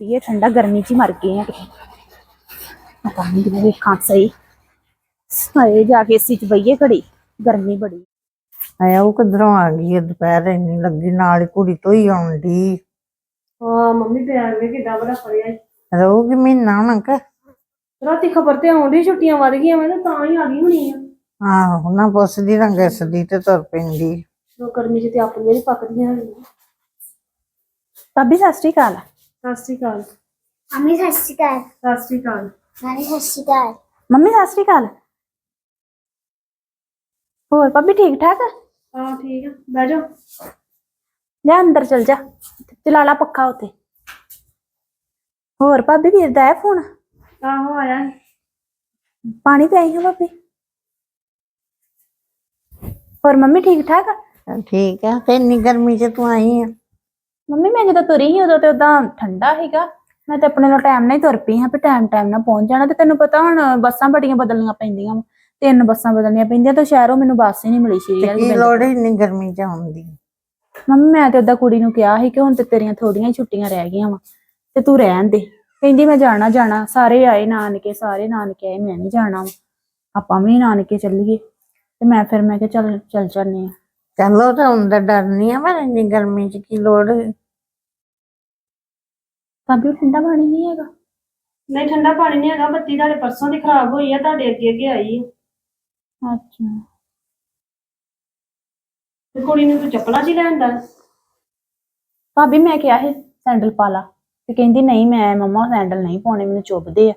ਇਹ ਠੰਡਾ ਗਰਮੀ ਚ ਮਰ ਗਏ ਆ ਕਿਤੇ। ਪਤਾ ਨਹੀਂ ਕਿਵੇਂ ਵੇਖਾਂ ਸਹੀ। ਹਾਏ ਜਾ ਕੇ ਏਸੀ ਚ ਬਈਏ ਘੜੀ ਗਰਮੀ ਬੜੀ। ਆਇਆ ਉਹ ਕਿਧਰੋਂ ਆ ਗਈ ਹੈ ਦੁਪਹਿਰ ਇੰਨੀ ਲੱਗੀ ਨਾਲ ਹੀ ਕੁੜੀ ਤੋਂ ਹੀ ਆਉਣ ਦੀ ਹਾਂ ਮੰਮੀ ਪਿਆਰ ਵੇ ਕਿੱਡਾ ਬੜਾ ਫੜਿਆ ਈ। ਰਹੂਗੀ ਮਹੀਨਾ ਹੁਣ ਕਿ? ਰਾਤੀ ਖਬਰ ਤੇ ਆਉਂਦੀ ਛੁੱਟੀਆਂ ਵੱਧ ਗਈਆਂ ਮੈਂ ਤਾਂ ਹੀ ਆ ਗਈ ਹੋਣੀ ਆ। ਆਹੋ ਨਾ ਪੁੱਛਦੀ ਨਾ ਗਿੱਸਦੀ ਤੇ ਤੁਰ ਪੈਂਦੀ। ਉਹ ਗਰਮੀ ਚ ਤੇ ਆਪਣੀਆਂ ਨਹੀਂ ਪੱਕਦੀਆਂ ਹੈਗੀਆਂ। ਭਾਬੀ ਸਤਿ ਸ਼੍ਰੀ ਅਕਾਲ। ਸਤਿ ਸ਼੍ਰੀ ਅਕਾਲ। ਮੰਮੀ ਸਤਿ ਸ਼੍ਰੀ ਅਕਾਲ। ਸਤਿ ਸ਼੍ਰੀ ਅਕਾਲ। ਨਾਨੀ ਸਤਿ ਸ਼੍ਰੀ ਅਕਾਲ। ਮੰਮੀ ਸਤਿ ਸ਼੍ਰੀ ਅਕਾਲ। ਹੋਰ ਭਾਬੀ ਠੀਕ ਠਾਕ? ਹਾਂ ਠੀਕ ਆ। ਬਹਿ ਜਾ ਜਾ ਅੰਦਰ ਚਲ ਜਾ। ਚਲਾ ਲਾ ਪੱਖਾ ਉੱਤੇ। ਹੋਰ ਭਾਬੀ ਵੀਰ ਦਾ ਹੈ ਫੋਨ? ਆਹੋ ਆਇਆ ਸੀ। ਪਾਣੀ ਪਿਆਈ ਹੋ ਭਾਬੀ? ਹੋਰ ਮੰਮੀ ਠੀਕ ਠਾਕ? ਚੱਲ ਠੀਕ ਆ। ਤੇ ਇੰਨੀ ਗਰਮੀ ਚ ਤੂੰ ਆਈ ਆ। ਮੰਮੀ ਮੈਂ ਜਦੋਂ ਤੁਰੀ ਸੀ ਉਦੋਂ ਤੇ ਉਦਾਂ ਠੰਡਾ ਸੀਗਾ। ਮੈਂ ਤੇ ਆਪਣੇ ਨਾਲ ਟਾਈਮ ਨਾਲ ਹੀ ਤੁਰ ਪਈ ਹਾਂ ਵੀ ਟਾਈਮ ਟਾਈਮ ਨਾਲ ਪਹੁੰਚ ਜਾਣਾ। ਤੇ ਤੈਨੂੰ ਪਤਾ ਹੁਣ ਬੱਸਾਂ ਬੜੀਆਂ ਬਦਲਣੀਆਂ ਪੈਂਦੀਆਂ ਵਾਂ। ਤਿੰਨ ਬੱਸਾਂ ਬਦਲਣੀਆਂ ਪੈਂਦੀਆਂ ਤੇ ਸ਼ਹਿਰੋਂ ਮੈਨੂੰ ਬੱਸ ਹੀ ਨਹੀਂ ਮਿਲੀ ਸ਼੍ਰੀ ਕੀ। ਲੋੜ ਹੈ ਇੰਨੀ ਗਰਮੀ ਚ ਆਉਣ ਦੀ? ਮੰਮੀ ਮੈਂ ਤੇ ਉਦਾਂ ਕੁੜੀ ਨੂੰ ਕਿਹਾ ਸੀ ਕਿ ਹੁਣ ਤੇ ਤੇਰੀਆਂ ਥੋੜੀਆਂ ਹੀ ਛੁੱਟੀਆਂ ਰਹਿ ਗਈਆਂ ਵਾ। ਤੇ ਤੂੰ ਰਹਿਣ ਦੇ। ਕਹਿੰਦੀ ਮੈਂ ਜਾਣਾ ਜਾਣਾ। ਸਾਰੇ ਆਏ ਨਾਨਕੇ ਸਾਰੇ ਨਾਨਕੇ ਆਏ। ਮੈਂ ਨਹੀਂ ਜਾਣਾ ਵਾ। ਆਪਾਂ ਵੀ ਨਾਨਕੇ ਚੱਲੀਏ। ਤੇ ਮੈਂ ਫਿਰ ਮੈਂ ਕਿਹਾ ਚੱਲ ਚੱਲ ਜਾਂਦੇ ਆ ਚਲੋ ਤਾਂ ਤਾਂ ਡਰ ਨਹੀਂ ਆ ਪਰ ਇੰਨੀ ਗਰਮੀ ਚ ਕੀ ਲੋੜ ਹੈ? ਭਾਬੀ ਉਹ ਠੰਡਾ ਪਾਣੀ ਨਹੀਂ ਹੈਗਾ? ਨਹੀਂ ਠੰਡਾ ਪਾਣੀ ਨਹੀਂ ਹੈਗਾ ਬੱਤੀ ਤੁਹਾਡੇ ਪਰਸੋਂ ਦੀ ਖਰਾਬ ਹੋਈ ਆ ਤੁਹਾਡੇ ਅੱਗੇ ਅੱਗੇ ਆਈ ਆ। ਅੱਛਾ। ਤੇ ਕੁੜੀ ਨੂੰ ਤੂੰ ਚੱਪਲਾਂ ਚ ਹੀ ਲੈਂਦਾ ਭਾਬੀ ਮੈਂ ਕਿਹਾ ਸੀ ਸੈਂਡਲ ਪਾ ਲਾ। ਤੇ ਕਹਿੰਦੀ ਨਹੀਂ ਮੈਂ ਮੰਮਾ ਸੈਂਡਲ ਨਹੀਂ ਪਾਉਣੇ ਮੈਨੂੰ ਚੁੱਭਦੇ ਆ।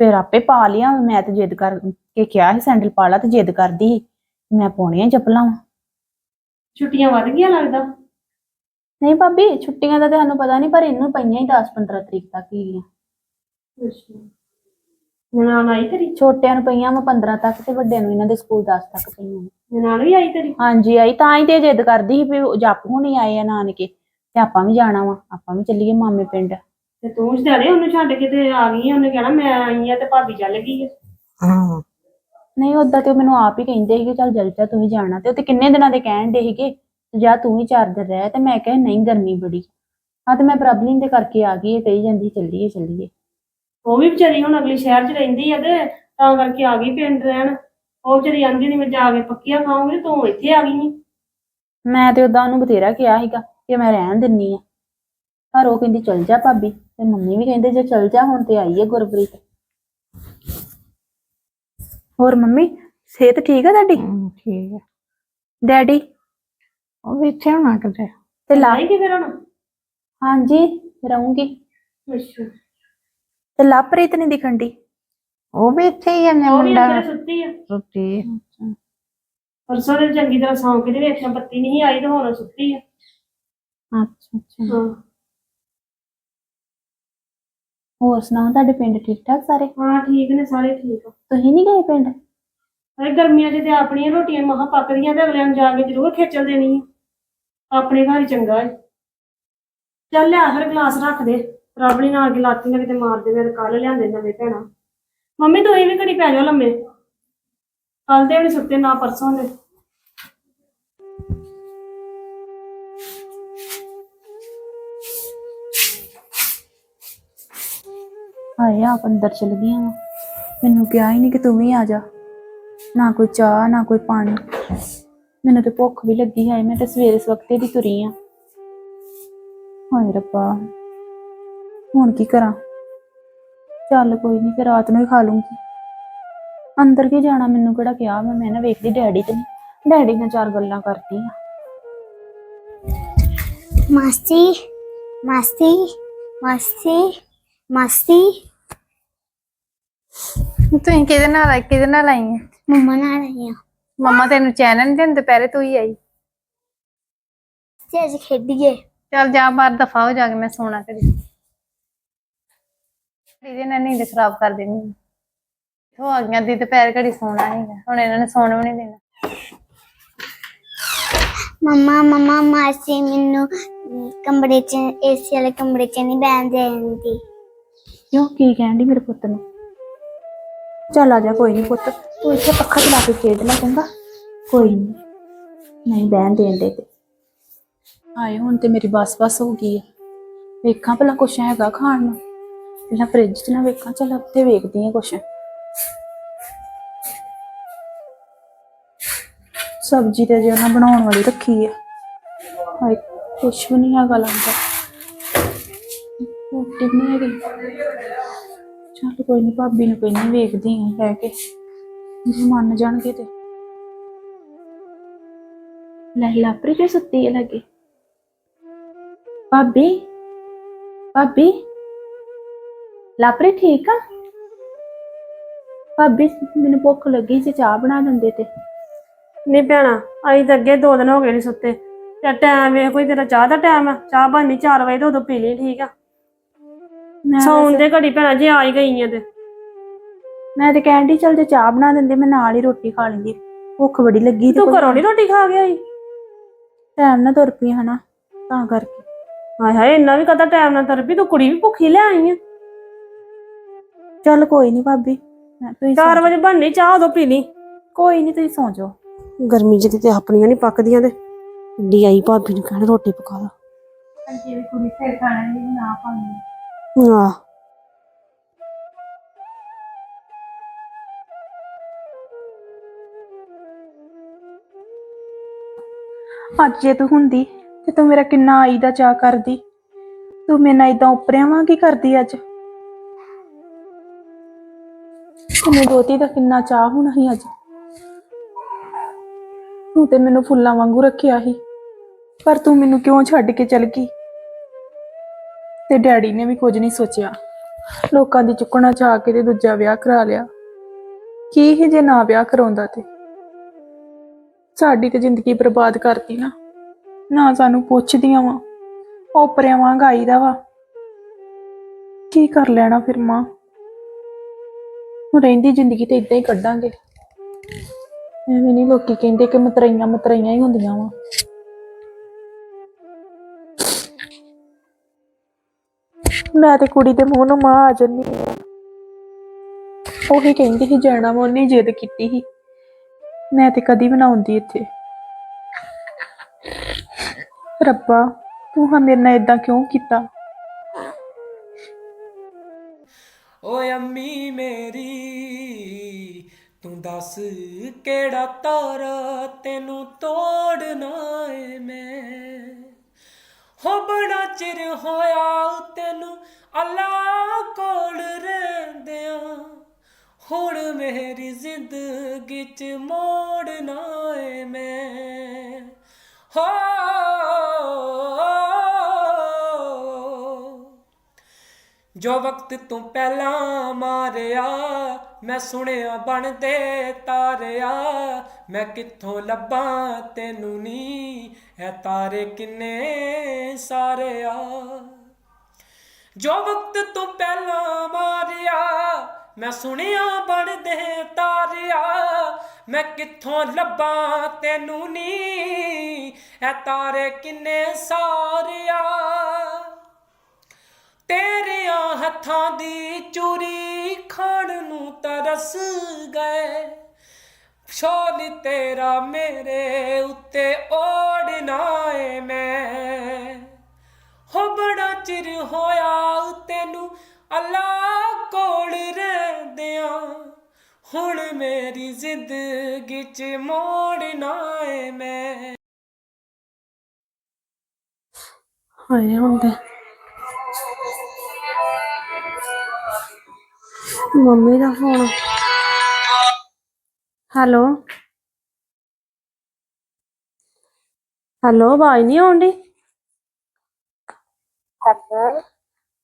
ਫਿਰ ਆਪੇ ਪਾ ਲਿਆ ਮੈਂ ਤੇ ਜਿੱਦ ਕਰ ਕੇ ਕਿਹਾ ਸੀ ਸੈਂਡਲ ਪਾ ਲਾ ਤੇ ਜਿੱਦ ਕਰਦੀ ਸੀ। ਮੈਂ ਪਾਉਣੀਆਂ ਚੱਪਲਾਂ ਵਾਂ। ਛੁੱਟੀਆਂ ਵੱਧ ਗਈਆਂ ਲੱਗਦਾ? ਨਹੀਂ ਭਾਬੀ ਛੁੱਟੀਆਂ ਦਾ ਤੇ ਸਾਨੂੰ ਪਤਾ ਨਹੀਂ ਪਰ ਇਹਨੂੰ ਪਈਆਂ ਹੀ 10-15 ਤਰੀਕ ਤੱਕ ਹੀ ਆ ਅੱਛਾ। ਨਨਾਣ ਆਈ ਤੇਰੀ? ਛੋਟਿਆਂ ਨੂੰ ਪਈਆਂ ਵਾ 15 ਤੱਕ ਤੇ ਵੱਡਿਆਂ ਨੂੰ ਇਹਨਾਂ ਦੇ ਸਕੂਲ 10 ਤੱਕ ਪਈਆਂ ਨੇ। ਨਨਾਣ ਵੀ ਆਈ ਤੇਰੀ? ਹਾਂਜੀ ਆਈ ਤਾਂ ਹੀ ਤੇ ਜਿੱਦ ਕਰਦੀ ਸੀ ਵੀ ਉਹ ਜੱਪ ਹੁਣੀ ਆਏ ਆ ਨਾਨਕੇ ਤੇ ਆਪਾਂ ਵੀ ਜਾਣਾ ਵਾ ਆਪਾਂ ਵੀ ਚੱਲੀਏ ਮਾਮੇ ਪਿੰਡ। ਤੇ ਤੂੰ ਜਿਹੜੇ ਉਹਨੂੰ ਛੱਡ ਕੇ ਤੇ ਆ ਗਈ ਆ ਉਹਨੇ ਕਹਿਣਾ ਮੈਂ ਆਈ ਆ ਤੇ ਭਾਬੀ ਚੱਲ ਗਈ ਆ। ਹਾਂ। ਨਹੀਂ ਓਦਾਂ ਤੇ ਉਹ ਮੈਨੂੰ ਆਪ ਹੀ ਕਹਿੰਦੇ ਸੀ ਕਿ ਚੱਲ ਜਲ ਜਾ ਤੂੰ ਵੀ ਜਾਣਾ। ਤੇ ਉਹ ਤੇ ਕਿੰਨੇ ਦਿਨਾਂ ਦੇ ਕਹਿਣ ਦੇ ਸੀਗੇ ਤੇ ਜਾ ਤੂੰ ਵੀ ਚਾਰ ਦਿਨ ਰਹਿ। ਤੇ ਮੈਂ ਕਿਹਾ ਨਹੀਂ ਗਰਮੀ ਬੜੀ। ਹਾਂ ਤੇ ਮੈਂ ਪ੍ਰਬਲਿੰਗ ਦੇ ਕਰਕੇ ਆ ਗਈ ਇਹ ਕਹੀ ਜਾਂਦੀ ਚੱਲੀਏ ਚੱਲੀਏ। ਉਹ ਵੀ ਵਿਚਾਰੀ ਹੁਣ ਅਗਲੀ ਸ਼ਹਿਰ 'ਚ ਰਹਿੰਦੀ ਆ ਤੇ ਤਾਂ ਕਰਕੇ ਆ ਗਈ ਪਿੰਡ ਰਹਿਣ। ਉਹ ਵਿਚਾਰੀ ਆਂਦੀ ਨਹੀਂ ਮੈਂ ਜਾ ਕੇ ਪੱਕੀਆਂ ਖਾਉਂਗੀ ਤੂੰ ਇੱਥੇ ਆ ਗਈ ਮੈਂ ਤੇ ਓਦਾਂ ਉਹਨੂੰ ਬਥੇਰਾ ਕਿਹਾ ਸੀਗਾ ਕਿ ਮੈਂ ਰਹਿਣ ਦਿੰਨੀ ਆ। ਪਰ ਉਹ ਕਹਿੰਦੀ ਚਲ ਜਾ ਭਾਬੀ। ਤੇ ਮੰਮੀ ਵੀ ਕਹਿੰਦੇ ਜੇ ਚਲ ਜਾ ਹੁਣ ਤੇ ਆਈ ਹੈ ਗੁਰਪ੍ਰੀਤ। ਹੋਰ ਮੰਮੀ ਸਿਹਤ ਠੀਕ ਆ ਤੁਹਾਡੀ? ਹਮ, ਠੀਕ ਆ। ਡੈਡੀ? ਉਹ ਵੀ ਇੱਥੇ ਹੋਣਾ ਕਿਤੇ। ਤੇ ਲਾ ਕਿ ਫਿਰ ਹੁਣ? ਹਾਂਜੀ ਰਹੂੰਗੀ। ਅੱਛਾ। ਤੇ ਲਾਪ੍ਰੀਤ ਨਹੀਂ ਦਿਖਣ ਦੀ ਉਹ ਵੀ ਇੱਥੇ ਹੀ ਆ ਨੇ ਉਹ ਵੀ ਮੁੰਡਾ ਅੰਦਰ ਸੁੱਤੀ ਆ। ਸੁੱਤੀ ਪਰਸੋਂ ਦੇ ਚੰਗੀ ਤਰ੍ਹਾਂ ਸੌਂ ਕੇ ਤੇ ਵੇਖਿਆ ਬੱਤੀ ਨਹੀਂ ਆਈ ਤੇ ਹੁਣ ਸੁੱਤੀ ਆ। ਅੱਛਾ ਅੱਛਾ। ਹਾਂ। ਹੋਰ ਸੁਣਾਓ ਤੁਹਾਡੇ ਪਿੰਡ ਠੀਕ ਠਾਕ ਸਾਰੇ? ਹਾਂ ਠੀਕ ਨੇ ਸਾਰੇ ਠੀਕ। ਆ ਤੁਸੀਂ ਨਹੀਂ ਗਏ ਪਿੰਡ? ਅਰੇ ਗਰਮੀਆਂ 'ਚ ਤੇ ਆਪਣੀਆਂ ਰੋਟੀਆਂ ਮਹਾ ਪੱਕਦੀਆਂ ਤੇ ਅਗਲਿਆਂ ਨੂੰ ਜਾ ਕੇ ਜ਼ਰੂਰ ਖੇਚਲ ਦੇਣੀ ਆ। ਆਪਣੇ ਘਰ ਹੀ ਚੰਗਾ ਹੈ ਚੱਲ ਲਿਆ ਫਿਰ ਗਲਾਸ ਰੱਖ ਦੇ। ਰਾਬੜੀ ਨਾਲ ਕੇ ਲਾਤੀ ਨਾ ਕਿਤੇ ਮਾਰ ਦੇ ਮੇਰੇ ਕੱਲ ਲਿਆਂਦੇ ਨਵੇਂ ਭੈਣਾ। ਮੰਮੀ ਤੂੰ ਵੀ ਘੜੀ ਪੈ ਜਾ ਲੰਮੇ। ਕੱਲ ਦੇ ਵੀ ਨੀ ਸੁੱਤੇ ਨਾ ਪਰਸੋਂ ਦੇ। ਹਾਏ ਆਪ ਅੰਦਰ ਚਲ ਗਈਆਂ ਵਾਂ। ਮੈਨੂੰ ਕਿਹਾ ਹੀ ਨਹੀਂ ਕਿ ਤੂੰ ਵੀ ਆ ਜਾ। ਨਾ ਕੋਈ ਚਾਹ, ਨਾ ਕੋਈ ਪਾਣੀ। ਮੈਨੂੰ ਤੇ ਭੁੱਖ ਵੀ ਲੱਗੀ ਹੈ ਮੈਂ ਤੇ ਸਵੇਰੇ ਸਵਖਤੇ ਦੀ ਤੁਰੀ ਆ। ਹਾਏ ਰੱਬਾ, ਹੁਣ ਕੀ ਕਰਾਂ? ਚੱਲ ਕੋਈ ਨਹੀਂ ਫਿਰ ਰਾਤ ਨੂੰ ਹੀ ਖਾ ਲੂੰਗੀ। ਅੰਦਰ ਕੀ ਜਾਣਾ, ਮੈਨੂੰ ਕਿਹੜਾ ਕਿਹਾ ਮੈਂ ਮੈਂ ਨਾ ਵੇਖਦੀ ਡੈਡੀ ਤੇ। ਨਹੀਂ ਡੈਡੀ ਨਾਲ ਚਾਰ ਗੱਲਾਂ ਕਰਦੀ ਆ। ਮਾਸੀ ਮਾਸੀ ਮਾਸੀ ਮਾਸੀ। ਤੂੰ ਕਿਹਦੇ ਨਾਲ ਆਈ ਕਿਹਦੇ ਨਾਲ ਆਈ ਹੈ ਮੰਮਾ ਨਾਲ ਆਈ ਆ। ਮੰਮਾ ਤੈਨੂੰ ਚੈਨ ਨਹੀਂ ਦਿੰਦੇ ਦੁਪਹਿਰੇ ਤੂੰ ਹੀ ਆਈ। ਤੇ ਅੱਜ ਖੇਡੀਏ। ਚੱਲ ਜਾ ਬਾਹਰ ਦਫਾ ਹੋ ਜਾ ਕੇ ਮੈਂ ਸੋਣਾ ਕਰੀ ਇਹਦੇ ਨਾਲ ਨੀਂਦ ਖਰਾਬ ਕਰ ਦੇਣੀ ਹੋ ਆ ਗਈਆਂ ਦੀ ਦੁਪਹਿਰ ਘੜੀ ਸੋਣਾ ਹੈਗਾ ਹੁਣ ਇਹਨਾਂ ਨੇ ਸੌਣ ਵੀ ਨਹੀਂ ਦੇਣਾ। ਮੰਮਾ ਮੰਮਾ ਮਾਸੀ ਮੈਨੂੰ ਕਮਰੇ 'ਚ ਏਸੀ ਵਾਲੇ ਕਮਰੇ 'ਚ ਨਹੀਂ ਬੈਣ ਦੇਂਦੀ ਕਿਉਂ? ਕੀ ਕਹਿਣ ਡਈ ਮੇਰੇ ਪੁੱਤ ਨੂੰ? ਚੱਲ ਆ ਜਾ, ਕੋਈ ਨਹੀਂ ਪੁੱਤ। ਤੂੰ ਇੱਥੇ ਪੱਖਾ ਚਲਾ ਕੇ ਖੇਡ ਲੈ ਚੰਗਾ। ਕੋਈ ਨਹੀਂ ਨਹੀਂ ਬਹਿਣ ਦੇਣ ਦੇ ਤੇ। ਆਏ ਹੁਣ ਤੇ ਮੇਰੀ ਬਸ ਬਸ ਹੋ ਗਈ ਹੈ ਵੇਖਾਂ ਭਲਾ ਕੁਛ ਹੈਗਾ ਖਾਣ ਨੂੰ। ਪਹਿਲਾਂ ਫ੍ਰਿਜ 'ਚ ਨਾ ਵੇਖਾਂ, ਚਲ ਉੱਥੇ ਵੇਖਦੀ ਆ ਕੁਛ। ਸਬਜ਼ੀ ਤੇ ਜੇ ਉਹਨਾਂ ਬਣਾਉਣ ਵਾਲੀ ਰੱਖੀ ਆ। ਹਾਏ, ਕੁਛ ਵੀ ਨਹੀਂ ਹੈਗਾ ਲੱਗਦਾ। ਰੋਟੀ ਨਹੀਂ ਹੈਗੀ ਚੱਲ ਕੋਈ ਨਹੀਂ ਭਾਬੀ ਨੂੰ ਕੋਈ ਨਹੀਂ ਵੇਖਦੀ ਆ ਕਹਿ ਕੇ। ਜੇ ਮੰਨ ਜਾਣਗੇ ਤੇ। ਲੈ ਲਾਪਰੀ ਤੇ ਸੁੱਤੀ ਹੈ ਲੱਗੇ? ਭਾਬੀ ਭਾਬੀ। ਲਾਪਰੀ ਠੀਕ ਆ? ਭਾਬੀ ਮੈਨੂੰ ਭੁੱਖ ਲੱਗੀ ਸੀ ਚਾਹ ਬਣਾ ਦਿੰਦੇ ਤੇ। ਨਹੀਂ ਭੈਣਾ ਅਸੀਂ ਤਾਂ ਅੱਗੇ ਦੋ ਦਿਨ ਹੋ ਗਏ ਨਹੀਂ ਸੁੱਤੇ। ਤੇ ਟਾਈਮ ਵੇਖ ਕੋਈ ਤੇਰਾ ਚਾਹ ਦਾ ਟਾਈਮ ਆ? ਚਾਹ ਬਣਨੀ 4 ਵਜੇ ਤੇ ਉਦੋਂ ਪੀ ਲਈ ਠੀਕ ਆ? ਮੈਂ ਸੌਣ ਦੇ ਘੜੀ ਭੈਣਾ ਜੇ ਆ ਹੀ ਗਈ ਆ ਤੇ। ਮੈਂ ਤੇ ਕਹਿੰਦੀ ਚਲ ਜੇ ਚਾਹ ਬਣਾ ਦਿੰਦੇ ਮੈਂ ਨਾਲ ਹੀ ਰੋਟੀ ਖਾ ਲੈਂਦੀ। ਭੁੱਖ ਬੜੀ ਲੱਗੀ ਤੇ ਤੂੰ ਘਰੋਂ ਨੀ ਰੋਟੀ ਖਾ ਗਿਆ ਸੀ ਟਾਈਮ ਨਾਲ ਤੁਰ ਪਈ ਹਨਾ ਤਾਂ ਕਰਕੇ। ਹਾਏ ਹਾਏ ਇੰਨਾ ਵੀ ਕਦਾ ਟਾਈਮ ਨਾਲ ਤਰਪੀ ਤੂੰ ਕੁੜੀ ਵੀ ਭੁੱਖੀ ਲੈ ਆਈ ਆ। ਚੱਲ ਕੋਈ ਨਹੀਂ ਭਾਬੀ ਮੈਂ ਤੁਸੀਂ ਸੌਂ 4 ਜਾਓ। ਵਜੇ ਬਣਨੀ ਚਾਹ ਉਦੋਂ ਪੀ ਲਈ ਕੋਈ ਨਹੀਂ ਤੁਸੀਂ ਸੌਂ ਜਾਓ। ਗਰਮੀ ਚ ਤੇ ਆਪਣੀਆਂ ਨਹੀਂ ਪੱਕਦੀਆਂ ਤੇ ਡੀ ਆਈ ਭਾਬੀ ਨੂੰ ਕਹਿਣ ਰੋਟੀ ਪਕਾ ਲਾ। ਜੇ ਕੁੜੀ ਫੇਰ ਖਾਣਾ ਨਹੀਂ ਨਾ ਪਾਉਂਦੀ ਆ ਅੱਜ ਜੇ ਤੂੰ ਹੁੰਦੀ ਤੇ ਤੂੰ ਮੇਰਾ ਕਿੰਨਾ ਆਈ ਦਾ ਚਾਹ ਕਰਦੀ? ਤੂੰ ਮੇਰੇ ਨਾਲ ਇਦਾਂ ਉੱਪਰਿਆਂ ਵਾਂ ਕੀ ਕਰਦੀ ਅੱਜ? ਤੈਨੂੰ ਦੋਤੀ ਦਾ ਕਿੰਨਾ ਚਾਹ ਹੋਣਾ ਸੀ ਅੱਜ? ਤੂੰ ਤੇ ਮੈਨੂੰ ਫੁੱਲਾਂ ਵਾਂਗੂ ਰੱਖਿਆ ਸੀ, ਪਰ ਤੂੰ ਮੈਨੂੰ ਕਿਉਂ ਛੱਡ ਕੇ ਚਲ ਗਈ? ਤੇ ਡੈਡੀ ਨੇ ਵੀ ਕੁਝ ਨਹੀਂ ਸੋਚਿਆ। ਲੋਕਾਂ ਦੀ ਚੁੱਕਣਾ ਚਾਹ ਕੇ ਤੇ ਦੂਜਾ ਵਿਆਹ ਕਰਾ ਲਿਆ। ਕੀ ਹੀ ਜੇ ਨਾ ਵਿਆਹ ਕਰਾਉਂਦਾ ਤੇ? ਸਾਡੀ ਤੇ ਜ਼ਿੰਦਗੀ ਬਰਬਾਦ ਕਰਤੀ ਨਾ। ਨਾ ਸਾਨੂੰ ਪੁੱਛਦੀਆਂ ਵਾ ਓਪਰਿਆਂ ਵਾਂਗ ਆਈਦਾ ਵਾ। ਕੀ ਕਰ ਲੈਣਾ ਫਿਰ ਮਾਂ? ਹੁਣ ਰਹਿੰਦੀ ਜ਼ਿੰਦਗੀ ਤੇ ਇਦਾਂ ਹੀ ਕੱਢਾਂਗੇ। ਐਵੇਂ ਨਹੀਂ ਲੋਕੀ ਕਹਿੰਦੇ ਕਿ ਮਤਰਈਆਂ ਮਤਰਈਆਂ ਹੀ ਹੁੰਦੀਆਂ ਵਾ। ਮੈਂ ਤੇ ਕੁੜੀ ਦੇ ਮੂੰਹ ਨੂੰ ਮਾਂ ਆ ਜੰਨੀ ਉਹੀ ਕਹਿੰਦੀ ਸੀ, ਜਾਣਾ ਵਾ, ਉਹਨੇ ਜਿੱਦ ਕੀਤੀ ਸੀ। ਮੈਂ ਤੇ ਕਦੀ ਵੀ ਨਾ ਆਉਂਦੀ ਇੱਥੇ। ਰੱਬਾ, ਤੂੰ ਹਾਂ ਮੇਰੇ ਨਾਲ ਇਦਾਂ ਕਿਉਂ ਕੀਤਾ? ਓਏ ਅੰਮੀ ਮੇਰੀ, ਤੂੰ ਦੱਸ ਕਿਹੜਾ ਤਾਰਾ ਤੈਨੂੰ ਤੋੜਨਾ ਏ ਮੈਂ? ਹੋ ਬੜਾ ਚਿਰ ਹੋਇਆ ਤੈਨੂੰ ਅੱਲਾ ਕੋਲ ਰਹਿੰਦਿਆਂ। ਹੁਣ ਮੇਰੀ ਜ਼ਿੰਦਗੀ ਚ ਮੋੜਨਾ ਏ ਮੈਂ। ਹੋ, ਜੋ ਵਕਤ ਤੂੰ ਪਹਿਲਾਂ ਮਾਰਿਆ ਮੈਂ ਸੁਣਿਆ ਬਣਦੇ ਤਾਰਿਆ। ਮੈਂ ਕਿੱਥੋਂ ਲੱਭਾਂ ਤੈਨੂੰ ਨੀ? ਐ ਤਾਰੇ ਕਿੰਨੇ ਸਾਰਿਆ। ਜੋ ਵਕਤ ਤੂੰ ਪਹਿਲਾਂ ਮਾਰਿਆ, ਮੈਂ ਸੁਣਿਆ ਬਣਦੇ ਤਾਰਿਆ। ਮੈਂ ਕਿੱਥੋਂ ਲੱਭਾਂ ਤੈਨੂੰ ਨੀ? ਐ ਤਾਰੇ ਕਿੰਨੇ ਸਾਰਿਆ। ਤੇਰਿਆਂ ਹੱਥਾਂ ਦੀ ਚੂਰੀ ਨੂੰ ਤਰਸ ਗਏ। ਸ਼ੋਲ ਤੇਰਾ ਮੇਰੇ ਉੱਤੇ ਓੜਨਾ ਏ ਮੈਂ। ਹੋ ਬੜਾ ਚਿਰ ਹੋਇਆ ਤੈਨੂੰ ਅੱਲਾ ਕੋਲ ਰਹਿੰਦਿਆਂ। ਹੁਣ ਮੇਰੀ ਜ਼ਿੰਦਗੀ ਚ ਮੋੜਨਾ ਏ ਮੈਂ। ਹਾਏ ਹੁੰਦੇ। ਮੰਮੀ ਦਾ ਫੋਨ ਹੈਲੋ ਹੈਲੋ ਆਵਾਜ਼ ਨਹੀਂ ਆਉਂਦੀ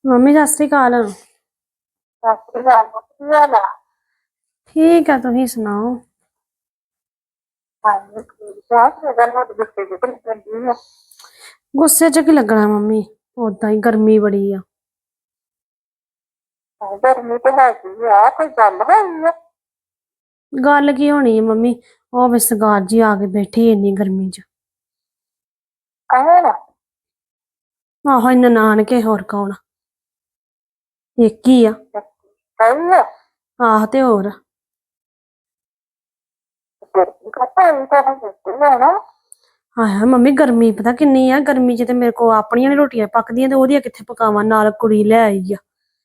ਮੰਮੀ ਸਤਿ ਸ਼੍ਰੀ ਅਕਾਲ ਠੀਕ ਆ ਤੁਸੀਂ ਸੁਣਾਓ ਗੁੱਸੇ ਚ ਕੀ ਲੱਗਣਾ ਮੰਮੀ ਉਦਾਂ ਹੀ ਗਰਮੀ ਬੜੀ ਆ ਗਰਮੀ ਤੇ ਹੈਗੀ ਆ ਕੋਈ ਗੱਲ ਹੋਈ ਆ? ਗੱਲ ਕੀ ਹੋਣੀ ਹੈ ਮੰਮੀ? ਉਹ ਵੀ ਸਰਦਾਰ ਜੀ ਆ ਕੇ ਬੈਠੇ ਇੰਨੀ ਗਰਮੀ ਚ। ਕੌਣ ਆਹੋ ਇਹਨਾਂ ਨਾਨਕੇ ਹੋਰ ਕੌਣ ਇੱਕ ਹੀ ਆ। ਕਹੀ ਆ? ਆਹ ਤੇ ਹੋਰ ਗਰਮੀ ਤਾਂ ਦਿੱਤੀ ਹਾਂ ਮੰਮੀ ਗਰਮੀ ਪਤਾ ਕਿੰਨੀ ਆ? ਗਰਮੀ 'ਚ ਤੇ ਮੇਰੇ ਕੋ ਆਪਣੀਆਂ ਨੀ ਰੋਟੀਆਂ ਪੱਕਦੀਆਂ ਤੇ ਉਹਦੀਆਂ ਕਿੱਥੇ ਪਕਾਵਾਂ? ਨਾਲ ਕੁੜੀ ਲੈ ਆਈ ਆ।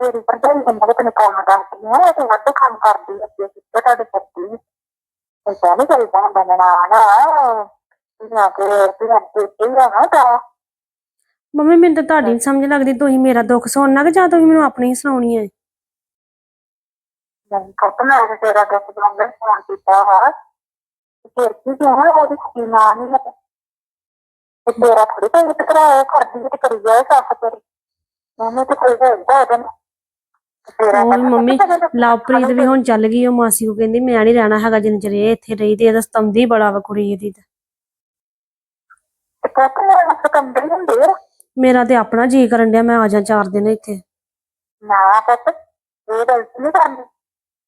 ਤੇਰੀ ਭਰਜਾਈ ਬੰਦਾ ਤੇ ਤੈਨੂੰ ਕੰਮ ਕਰਦੀ ਹੈ ਇਹ ਵੱਧ ਕੰਮ ਕਰਦੀ ਹੈ ਤੇ ਤੁਹਾਡੇ ਕਰਦੀ ਹੈ ਇਹ ਨਹੀਂ ਕਰੀਦਾ ਹੁੰਦਾ ਨਾ ਨਾ ਨਾ ਕਿ ਤੂੰ ਤੇ ਇਹ ਨਾ ਤਾਂ ਮੰਮੀ, ਮੈਨੂੰ ਤਾਂ ਤੁਹਾਡੀ ਨੀ ਸਮਝ ਲੱਗਦੀ। ਤੁਸੀਂ ਮੇਰਾ ਦੁੱਖ ਸੁਣਨਾ ਕਿ ਜਾਂ, ਤੁਸੀਂ ਮੈਨੂੰ ਆਪਣੀ ਹੀ ਸੁਣਾਉਣੀ ਹੈ। ਨਹੀਂ ਕੱਟ ਮੈਂ ਤੇ ਤੇਰਾ ਦੁੱਖ ਬੰਦ ਫੋਨ ਕੀਤਾ ਹੈ ਫਿਰ ਕੀ ਕਿਹਾ ਉਹਦੀ ਕੀ ਨਾ ਨਹੀਂ ਹੈ ਤੇ ਤੇਰਾ ਥੋੜੀ ਕੋਈ ਟਕਰਾਇਆ ਕਰਦੀ ਹੈ ਤੇ ਕਰੀ ਜਾਏ ਸੱਸ ਤੇਰੀ। ਉਹਨੇ ਤੇ ਕੋਈ ਹੋਦਾ ਉਹਦਾ ਤੇਰਾ ਹੋਰ ਮੰਮੀ, ਲਵਪ੍ਰੀਤ ਵੀ ਹੁਣ ਚੱਲ ਗਈ, ਉਹ ਮਾਸੀ ਕੋ ਕਹਿੰਦੀ, ਮੈਂ ਨਹੀਂ ਰਹਿਣਾ ਹੈਗਾ ਜਿੰਨ ਚਿਰ ਇਹ ਇੱਥੇ ਰਹੀ ਤੇ ਇਹਦਾ ਸਤੰਦੀ ਬੜਾ ਵਾ ਕੁੜੀ ਇਹਦੀ ਤੇ। ਕੱਟ ਮੈਂ ਸਕੰਦਰ ਹੁੰਦੇ ਆ ਮੇਰਾ ਤੇ ਆਪਣਾ ਜੀ ਕਰਨ ਡਿਆ, ਮੈਂ ਆ ਜਾ ਚਾਰ ਦਿਨ ਇੱਥੇ। ਨਾ ਪੁੱਤ, ਇਹ ਗਲਤੀ ਨਹੀਂ ਕਰਨੀ।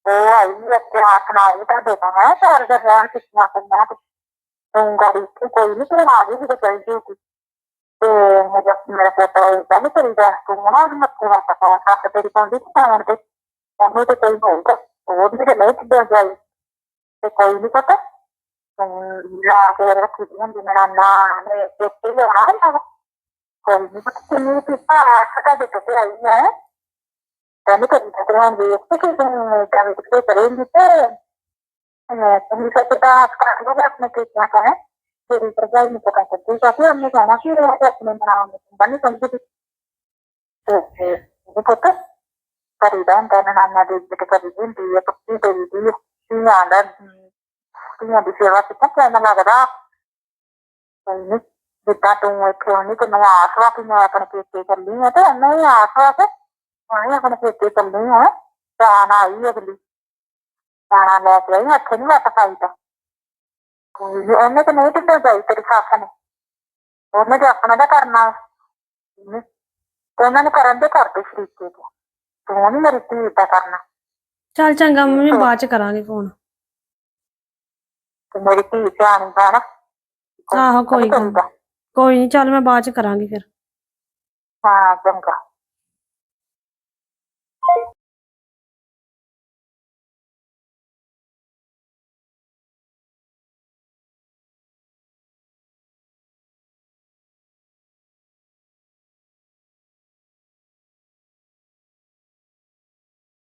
ਉਹ ਆਈ ਇੱਥੇ ਹੱਥ ਨਾਲ ਹੀ ਤਾਂ ਦੇਣਾ, ਮੈਂ ਚਾਰ ਦਾ ਰਹਿਣ ਕਿਸਨਾ ਕਰਨਾ ਤੂੰ ਗਾੜੀ ਕੋਈ ਨਹੀਂ ਤੂੰ ਆ ਗਈ ਜਦੋਂ ਤੇ ਮੇਰਾ ਮੇਰਾ ਪੋਤਾ ਇਹ ਕਰੀਦਾ ਤੂੰ ਨਾ ਉਹਨੂੰ ਮੱਥੇ ਨਾਲ ਪਕਾ ਸੱਤ ਤੇਰੀ ਪਾਉਂਦੀ ਤੇ ਪਾਉਣ ਤੇ ਉਹਨੂੰ ਤੇ ਕੋਈ ਹੋਊਗਾ ਉਹ ਵੀ ਤੇ ਨਹੀਂ ਕਿੱਦਾਂ ਜਾਈ ਤੇ ਕੋਈ ਨਹੀਂ ਪਤਾ ਲਾ ਕੇ ਰੱਖੀ ਦੀ ਹੁੰਦੀ ਮੇਰਾ ਨਾਂ ਨੇ ਚੇਤੇ ਲੈਣਾ ਹੁੰਦਾ ਕੋਈ ਨਹੀਂ ਪਤਾ ਕਿੰਨੀ ਪਿੱਛਾ ਸਦਾ ਦੇ ਤੇ ਆਈ ਹੈ ਤੈਨੂੰ ਕਦੀ ਤਕਰਾਂ ਦੀ ਇੱਕ ਕਿ ਤੂੰ ਜਾਵੇ ਤੇ ਕਰੇਂਗੀ ਤੇ ਅਹ ਤੂੰ ਸੱਚਾ ਕਰ ਲੋ ਆਪਣੇ ਕਿਹਾ ਹੈ ਤੇਰੀ ਪ੍ਰਜਾਈ ਨੂੰ ਪਤਾ ਚੱਲਦੀ ਕਿ ਅਸੀਂ ਉਹਨੇ ਕਹਿਣਾ ਕਿ ਉਹ ਆਪਣੇ ਨਾਮ ਨੂੰ ਬੰਨੀ ਪੁੱਤ ਕਰੀਦਾ ਹੁੰਦਾ ਨਾ ਨਾਨਾ ਦੇ ਇੱਜ਼ਤ ਕਰੀ ਹੁੰਦੀ ਹੈ ਪੱਕੀ ਕਰੀ ਦੀ ਹੈ ਧੀਆਂ ਦਾ ਧੀਆਂ ਦੀ ਸੇਵਾ ਕਿੱਥੇ ਕਰਨ ਲੱਗਦਾ ਕੋਈ ਜਿੱਦਾਂ ਤੂੰ ਇੱਥੇ ਆਉਣੀ ਮੈਂ ਆਸ ਵਾ ਕਿ ਮੈਂ ਆਪਣੇ ਪੇਕੇ ਚੱਲੀ ਆ ਤੇ ਨਹੀਂ ਆਸ ਵਾ ਕਿ ਮੈਂ ਆਪਣੇ ਪੇਕੇ ਚੱਲੀ ਆ ਜਾਣ ਆਈ ਅਗਲੀ। ਜਾਣਾ ਲੈ ਕੇ ਆਈ, ਹੱਥੇ ਨਹੀਂ ਵੱਟ ਪਾਈ ਤਾਂ। ਉਹਨੇ ਤਾਂ ਨਹੀਂ ਕਿੱਦਾਂ ਜਾਈ ਤੇਰੀ ਸੱਸ ਨੇ। ਉਹਨੇ ਤੇ ਆਪਣਾ ਦਾ ਕਰਨਾ ਹਮ, ਤੇ ਉਹਨਾਂ ਨੇ ਕਰਨ ਦੇ ਕਰਦੇ ਸ਼ਰੀਕੇ ਤੇ। ਤੂੰ ਨਹੀਂ ਮੇਰੀ ਧੀ ਦਾ ਕਰਨਾ। ਚੱਲ ਚੰਗਾ ਮੰਮੀ ਬਾਅਦ ਚ ਕਰਾਂਗੇ ਫੋਨ ਤੇ ਮੇਰੀ ਧੀ ਸਿਆਣੀ ਬਣ ਆਹੋ, ਕੋਈ ਗੱਲ ਨੀ। ਕੋਈ ਨਹੀਂ ਚੱਲ ਮੈਂ ਬਾਅਦ ਚ ਕਰਾਂਗੀ ਫਿਰ। ਹਾਂ ਚੰਗਾ।